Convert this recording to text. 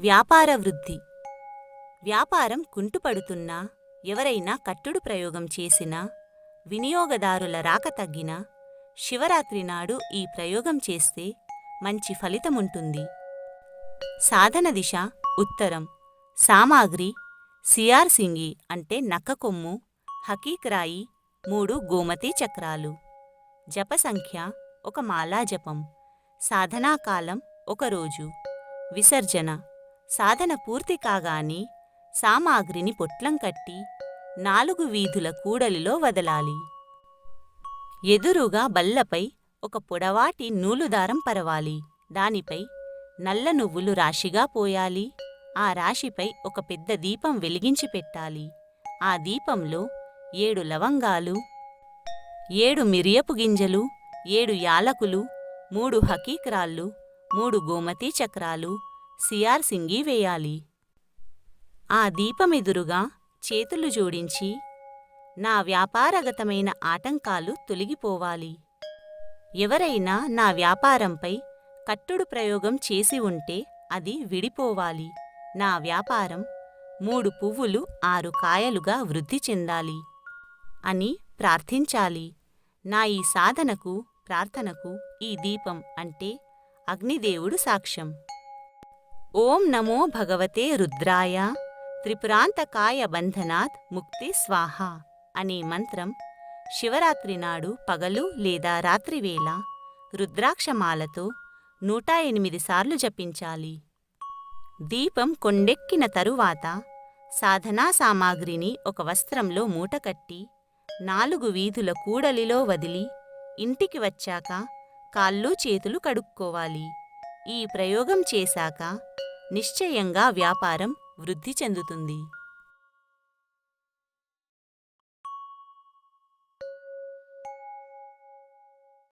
వ్యాపార వృద్ధి. వ్యాపారం కుంటుపడుతున్నా ఎవరైనా కట్టుడు ప్రయోగం చేసినా వినియోగదారుల రాక తగ్గినా శివరాత్రి నాడు ఈ ప్రయోగం చేస్తే మంచి ఫలితముంటుంది సాధన దిశ ఉత్తరం. సామాగ్రి సిఆర్ సింగి అంటే నక్క కొమ్ము హకీక్రాయి మూడు గోమతి చక్రాలు. జప సంఖ్య ఒక మాలా జపం సాధనాకాలం ఒక రోజు. విసర్జన. సాధన పూర్తి కాగానే సామాగ్రిని పొట్లం కట్టి నాలుగు వీధుల కూడలిలో వదలాలి. ఎదురుగా బల్లపై ఒక పొడవాటి నూలుదారం పరవాలి. దానిపై నల్ల నువ్వులు రాశిగా పోయాలి. ఆ రాశిపై ఒక పెద్ద దీపం వెలిగించి పెట్టాలి. ఆ దీపంలో ఏడు లవంగాలు ఏడు మిరియపు గింజలు ఏడు యాలకులు మూడు హకీక్రాళ్ళు మూడు గోమతి చక్రాలు సిఆర్ సింగి వేయాలి. ఆ దీపమెదురుగా చేతులు జోడించి నా వ్యాపారగతమైన ఆటంకాలు తొలగిపోవాలి. ఎవరైనా నా వ్యాపారంపై కట్టుడు ప్రయోగం చేసి ఉంటే అది విడిపోవాలి. నా వ్యాపారం మూడు పువ్వులు ఆరు కాయలుగా వృద్ధి చెందాలి అని ప్రార్థించాలి. నా ఈ సాధనకు ప్రార్థనకు ఈ దీపం అంటే అగ్నిదేవుడు సాక్ష్యం. ఓం నమో భగవతే రుద్రాయ. త్రిపురాంతకాయ బంధనాత్ ముక్తి స్వాహ అనే మంత్రం శివరాత్రి నాడు పగలు లేదా రాత్రివేళ రుద్రాక్షమాలతో నూట ఎనిమిది సార్లు జపించాలి. దీపం కొండెక్కిన తరువాత సాధనా సామాగ్రిని ఒక వస్త్రంలో మూటకట్టి నాలుగు వీధుల కూడలిలో వదిలి ఇంటికి వచ్చాక కాళ్ళు చేతులు కడుక్కోవాలి. ఈ ప్రయోగం చేశాక నిశ్చయంగా వ్యాపారం వృద్ధి చెందుతుంది.